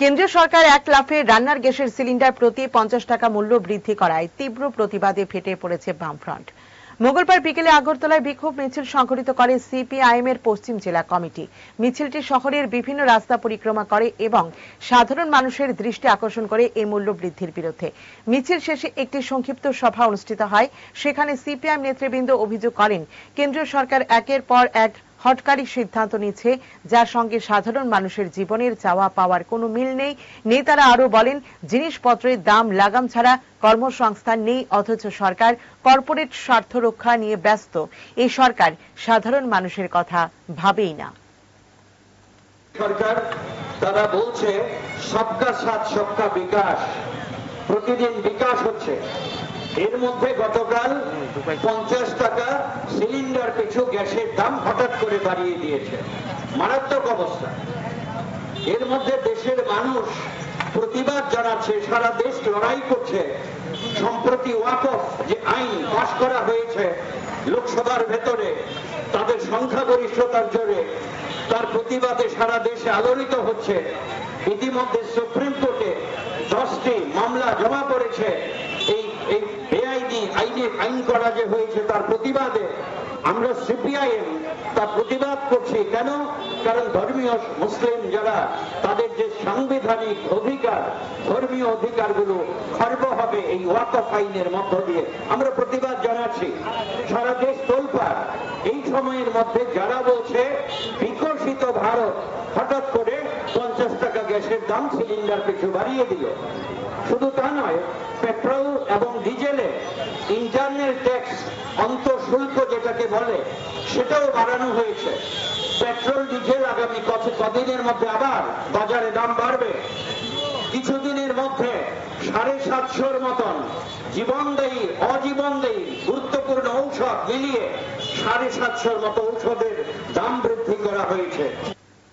কেন্দ্রীয় সরকার এক লাফে রান্নার গ্যাসের সিলিন্ডার প্রতি পঞ্চাশ টাকা মূল্য বৃদ্ধি করায় তীব্র প্রতিবাদে ফেটে পড়েছে বামফ্রন্ট। মঙ্গলবার বিকেলে আগরতলায় বিক্ষোভ মিছিল সংঘটিত করে সিপিআইএম এর পশ্চিম জেলা কমিটি। মিছিলটি শহরের বিভিন্ন রাস্তা পরিক্রমা করে এবং সাধারণ মানুষের দৃষ্টি আকর্ষণ করে এই মূল্য বৃদ্ধির বিরুদ্ধে। মিছিল শেষে একটি সংক্ষিপ্ত সভা অনুষ্ঠিত হয়। সেখানে সিপিআইএম নেতৃবৃন্দ অভিযোগ করেন, কেন্দ্রীয় সরকার একের পর এক হটকারী সিদ্ধান্ত নিচ্ছে, যার সঙ্গে সাধারণ মানুষের জীবনের চাওয়া পাওয়ার কোনো মিল নেই। নেতারা আরও বলেন, জিনিসপত্রের দাম লাগাম ছাড়া কর্মসংস্থান নেই, অথচ সরকার কর্পোরেট স্বার্থ রক্ষা নিয়ে ব্যস্ত। এই সরকার সাধারণ মানুষের কথা ভাবেই না। সরকার, তারা বলছে, সবকা সাথ, সবকা বিকাশ। প্রতিদিন বিকাশ হচ্ছে। এর মধ্যে গতকাল পঞ্চাশ টাকা সিলিন্ডার পিছু গ্যাসের দাম হঠাৎ করে বাড়িয়ে দিয়েছে। মারাত্মক অবস্থা। এর মধ্যে দেশের মানুষ প্রতিবাদ জানাচ্ছে, সারা দেশ লড়াই করছে। সম্প্রতি ওয়াকফ যে আইন পাশ করা হয়েছে লোকসভার ভেতরে, তাদের সংখ্যাগরিষ্ঠতার জোরে তার প্রতিবাদে সারা দেশে আলোড়িত হচ্ছে। ইতিমধ্যে সুপ্রিম কোর্টে দশটি মামলা জমা পড়েছে। এই আইনে আইন করা যে হয়েছে তার প্রতিবাদে আমরা সিপিআইএম তার প্রতিবাদ করছি। কেন? কারণ ধর্মীয় মুসলিম যারা, তাদের যে সাংবিধানিক অধিকার, ধর্মীয় অধিকারগুলো খর্ব হবে এই ওয়াকফ আইনের মধ্য দিয়ে। আমরা প্রতিবাদ জানাচ্ছি। সারা দেশ তোলপাড়। এই সময়ের মধ্যে যারা বলছে, বিকশিত ভারত, হঠাৎ করে পঞ্চাশ টাকা গ্যাসের দাম সিলিন্ডার পিছু বাড়িয়ে দিল। শুধু তা নয় ইন্টারনাল ট্যাক্স অন্তঃশুল্ক যেটাকে বলে, সেটাও বাড়ানো হয়েছে। পেট্রোল, ডিজেল আগামী কদিনের মধ্যে আবার বাজারে দাম বাড়বে? কিছুদিনের মধ্যে সাড়ে সাতশোর মতন জীবনদায়ী, অজীবনদায়ী, গুরুত্বপূর্ণ ঔষধ মিলিয়ে সাড়ে সাতশোর মতো ঔষধের দাম বৃদ্ধি করা হয়েছে।